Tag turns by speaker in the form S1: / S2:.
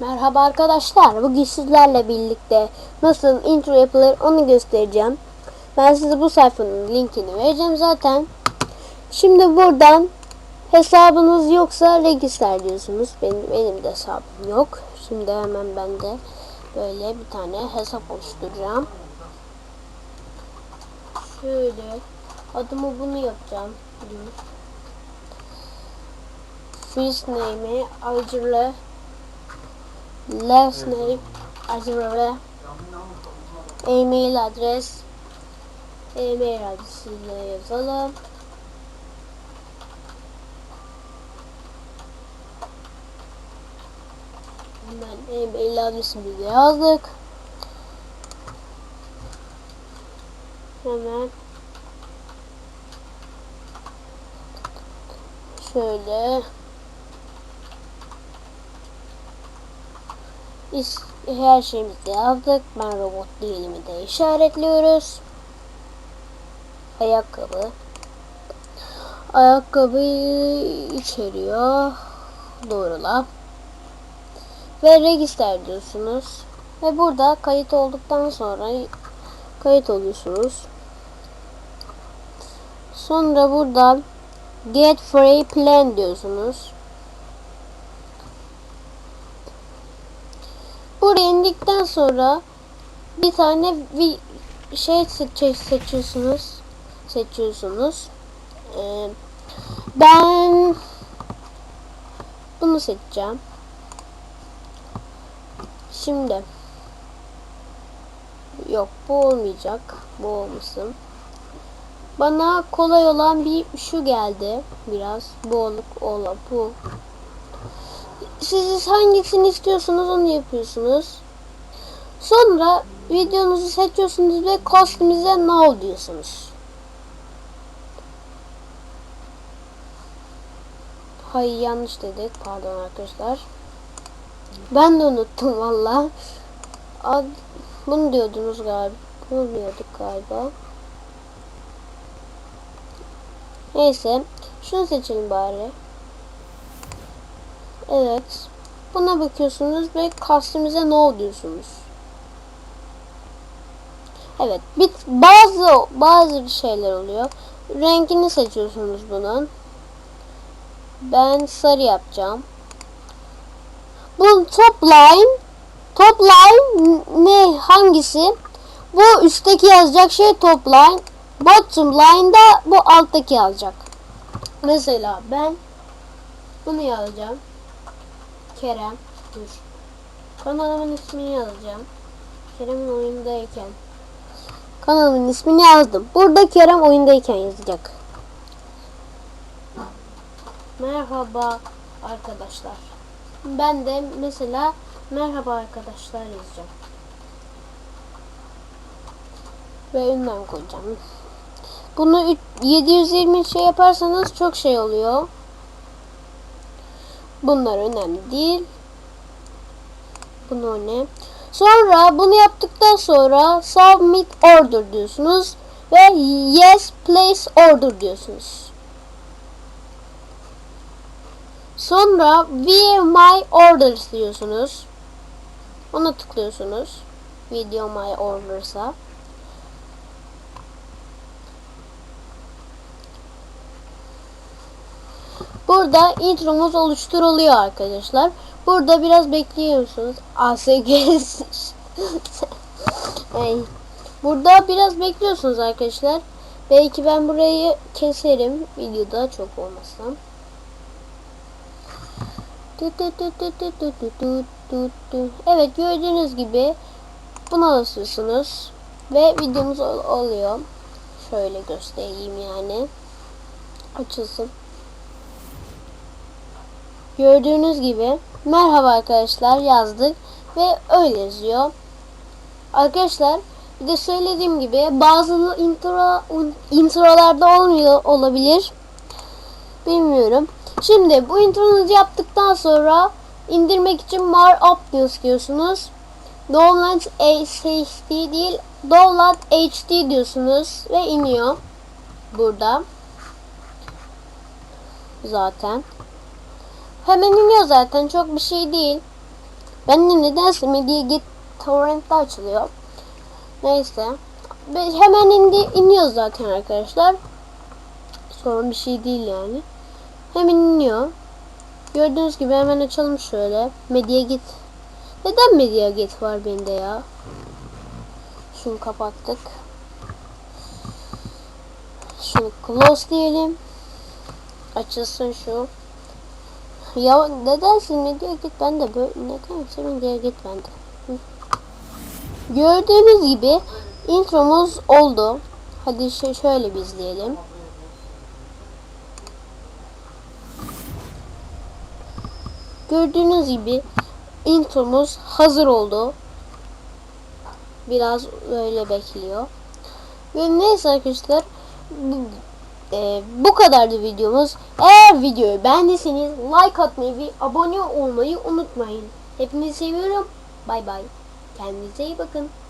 S1: Merhaba arkadaşlar. Bugün sizlerle birlikte nasıl intro yapılır onu göstereceğim. Ben size bu sayfanın linkini vereceğim zaten. Şimdi buradan hesabınız yoksa register diyorsunuz. Benim elimde hesabım yok. Şimdi hemen ben de böyle bir tane hesap oluşturacağım. Şöyle adımı bunu yapacağım. First name'i Acırlı last name Acırlı e-mail adres e-mail adresini yazalım. Hemen e-mail adresimizi yazdık. Hemen şöyle Biz her şeyimizi yazdık. Ben robot değilimi de işaretliyoruz. Ayakkabı. Ayakkabı içeriyor. Doğrula. Ve register diyorsunuz. Ve burada kayıt olduktan sonra kayıt oluyorsunuz. Sonra buradan get free plan diyorsunuz. Buraya indikten sonra bir tane bir şey seçe seçiyorsunuz. Seçiyorsunuz. Ee, ben bunu seçeceğim. Şimdi yok bu olmayacak. Bu olmasın. Bana kolay olan bir şu geldi. Biraz bu olup ola bu siz hangisini istiyorsanız onu yapıyorsunuz. Sonra videonuzu seçiyorsunuz ve customize now diyorsunuz. Hayır yanlış dedik. Pardon arkadaşlar. Ben de unuttum valla. Bunu diyordunuz galiba. Bunu diyorduk galiba. Neyse. Şunu seçelim bari. Evet. Buna bakıyorsunuz ve customize no diyorsunuz. Evet. Bir, bazı bazı şeyler oluyor. Rengini seçiyorsunuz bunun. Ben sarı yapacağım. Bu top line top line ne hangisi? Bu üstteki yazacak şey top line. Bottom line da bu alttaki yazacak. Mesela ben bunu yazacağım. Kerem. Dur. Kanalımın ismini yazacağım. Kerem'in oyundayken. Kanalımın ismini yazdım. Burada Kerem oyundayken yazacak. Merhaba arkadaşlar. Ben de mesela merhaba arkadaşlar yazacağım. Ve ünlem koyacağım. Bunu 720 şey yaparsanız çok şey oluyor. Bunlar önemli değil. Bunu ne? Sonra bunu yaptıktan sonra submit order diyorsunuz ve yes place order diyorsunuz. Sonra view my orders diyorsunuz. Ona tıklıyorsunuz. Video my orders'a. Burada intromuz oluşturuluyor arkadaşlar. Burada biraz bekliyorsunuz. ASG Burada biraz bekliyorsunuz arkadaşlar. Belki ben burayı keserim. Videoda çok olmasam. Evet gördüğünüz gibi buna basıyorsunuz. Ve videomuz oluyor. Şöyle göstereyim yani. Açılsın. Gördüğünüz gibi merhaba arkadaşlar yazdık ve öyle yazıyor. Arkadaşlar bir de söylediğim gibi bazı intro introlarda olmuyor olabilir. Bilmiyorum. Şimdi bu intronuzu yaptıktan sonra indirmek için More Up diyorsunuz. Download HD değil Download HD diyorsunuz ve iniyor. Burada. Zaten. Hemen iniyor zaten. Çok bir şey değil. Ben de nedense Media Git torrent'te açılıyor. Neyse. Hemen indi, iniyor zaten arkadaşlar. Sorun bir şey değil yani. Hemen iniyor. Gördüğünüz gibi hemen açalım şöyle. Media Git. Neden Media Git var bende ya? Şunu kapattık. Şunu close diyelim. Açılsın şu. Ya nedense Media Git bende böyle nedense Media Git bende. Hı. Gördüğünüz gibi intromuz oldu. Hadi şöyle bir izleyelim. Gördüğünüz gibi intromuz hazır oldu. Biraz öyle bekliyor. Ve neyse arkadaşlar e, bu kadardı videomuz. Eğer videoyu beğendiyseniz like atmayı ve abone olmayı unutmayın. Hepinizi seviyorum. Bay bay. Kendinize iyi bakın.